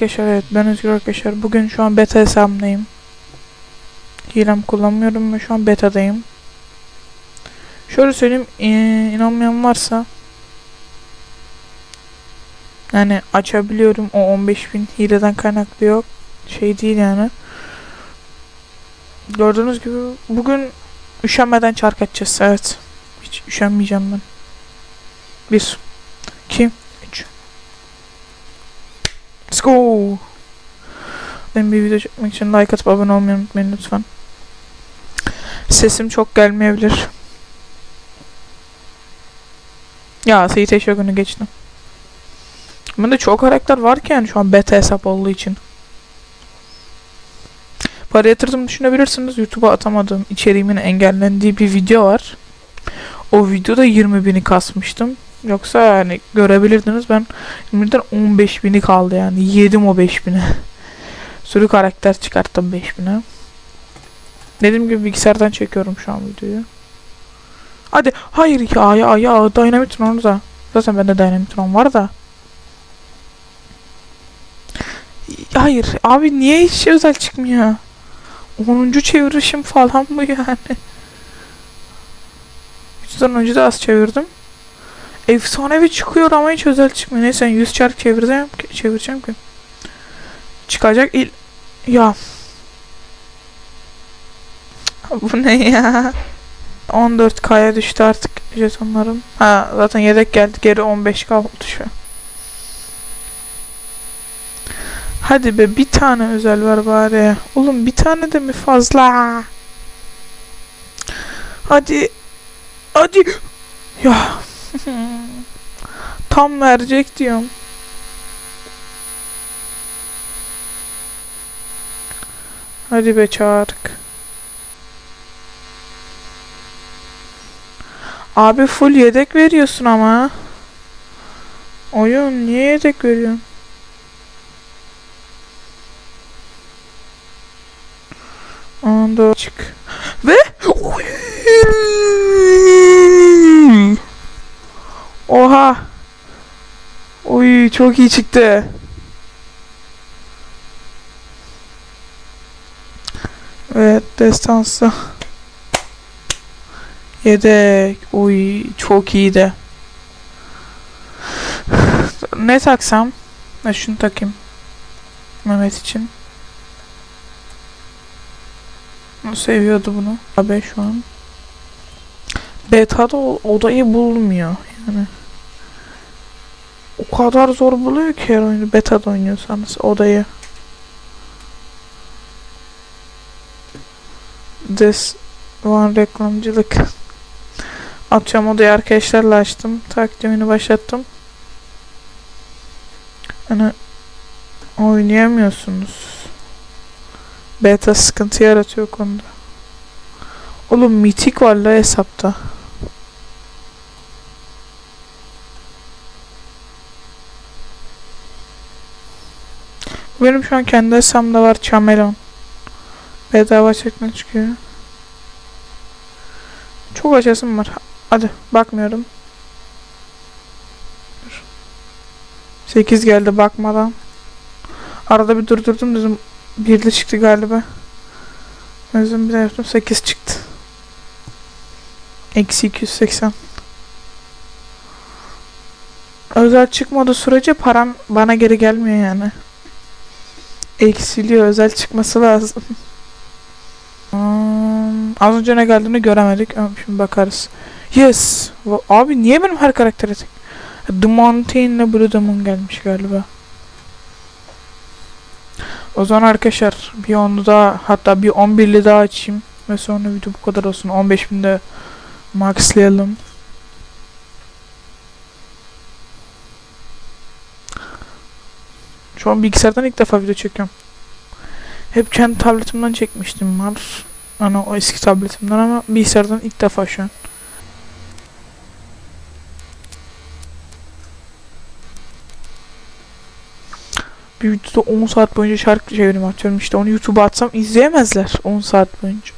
Arkadaşlar evet ben Özgür arkadaşlar. Bugün şu an beta hesabımdayım. Hilem kullanmıyorum ve şu an betadayım. Şöyle söyleyeyim inanmayan varsa yani açabiliyorum o 15.000 hileden kaynaklı yok. Şey değil yani. Gördüğünüz gibi bugün üşenmeden çark atacağız evet. Hiç üşenmeyeceğim ben. Bir, iki, üç. Let's go. Ben bir video çekmek için like atıp abone olmayı unutmayın lütfen. Sesim çok gelmeyebilir. Ya Seyit Shogun'u geçtim. Bende çok karakter varken şu an beta hesap olduğu için. Para yatırdım düşünebilirsiniz. YouTube'a atamadığım içeriğimin engellendiği bir video var. O videoda 20 bini kasmıştım. Yoksa yani görebilirdiniz ben 20'den 15 bini kaldı yani. Yedim o 5 bini. Sürü karakter çıkarttım 5 bine. Dediğim gibi bilgisayardan çekiyorum şu an videoyu. Hadi hayır ya ya ya Dynamitron orada. Zaten bende Dynamitron var da. Hayır abi niye hiç özel çıkmıyor? 10. çevirişim falan mı yani? Yüzden önce de az çevirdim. Efsanevi çıkıyor ama hiç özel çıkmıyor. Neyse 100 çark çevireceğim ki, çevireceğim ki. Çıkacak il... Ya. Bu ne ya? 14k'ya düştü artık jetonlarım. Ha zaten yedek geldi. Geri 15k oldu şu. Hadi be bir tane özel ver bari. Oğlum bir tane de mi fazla? Hadi. Hadi. Ya. Tam verecek diyorum. Hadi be çağırdık. Abi full yedek veriyorsun ama. Oyun niye yedek veriyorsun? Anda çık. Ve Oha. Oy çok iyi çıktı. Evet destansı. Yedek. Oy çok iyi de. Ne taksam? Ha, şunu takayım. Mehmet için. O seviyordu bunu. Abi şu an. Beta'da odayı bulmuyor yani. O kadar zor buluyor ki her oyunu beta'da oynuyorsanız odayı. This one reklamcılık. Atacağım odayı arkadaşlarla açtım. Takdimini başlattım. Hani oynayamıyorsunuz. Beta sıkıntı yaratıyor konuda. Oğlum mitik var la hesapta. Benim şu an kendi hesabımda var Chamelon. Bedava çekme çıkıyor. Çok açasım var. Hadi bakmıyorum. Dur. 8 geldi bakmadan. Arada bir durdurdum dedim. Birli çıktı galiba. Özüm bir de yaptım 8 çıktı. Eksi 280. Özel çıkmadığı sürece param bana geri gelmiyor yani. Eksiliyor özel çıkması lazım. Hmm, az önce ne geldiğini göremedik şimdi bakarız. Yes. Abi niye benim her karaktere tek? The Mountain ile Blue Demon gelmiş galiba. O zaman arkadaşlar bir onu daha hatta bir 11'li daha açayım. Ve sonra video bu kadar olsun. 15.000'de maxlayalım. Şu an bilgisayardan ilk defa video çekiyorum. Hep kendi tabletimden çekmiştim var. Hani o eski tabletimden ama bilgisayardan ilk defa şu an. Bir videoda 10 saat boyunca şarkı çevirimi atıyorum işte onu YouTube'a atsam izleyemezler 10 saat boyunca.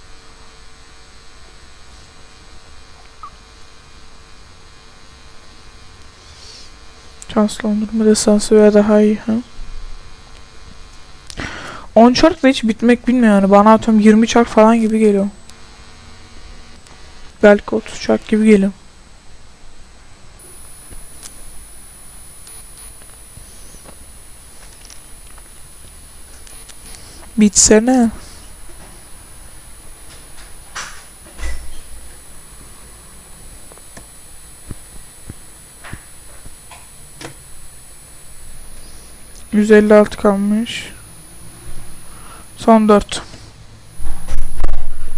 Şanslı olur mu desansı veya daha iyi ha? 10 çark da hiç bitmek bilmiyor yani. Bana atıyorum 20 çark falan gibi geliyor. Belki 30 çark gibi geliyor. Bitsene. %56 kalmış. Son 4.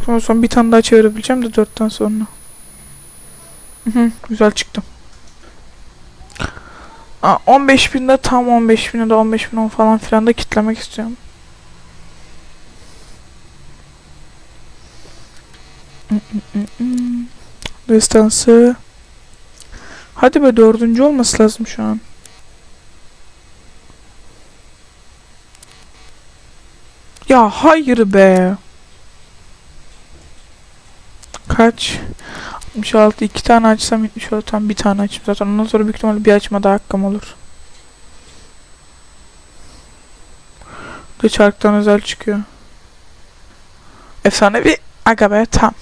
Son, son bir tane daha çevirebileceğim de 4'ten sonra. Hı güzel çıktım. Aa, 15 binde tam 15 binde de 15 bin falan filan da kitlemek istiyorum. Destansı. Hadi be dördüncü olması lazım şu an. Ya hayır be. Kaç? 66 iki tane açsam 76 tam bir tane açayım zaten ondan sonra büyük ihtimalle bir açma daha hakkım olur. Çarktan özel çıkıyor. Efsane bir aga be tam.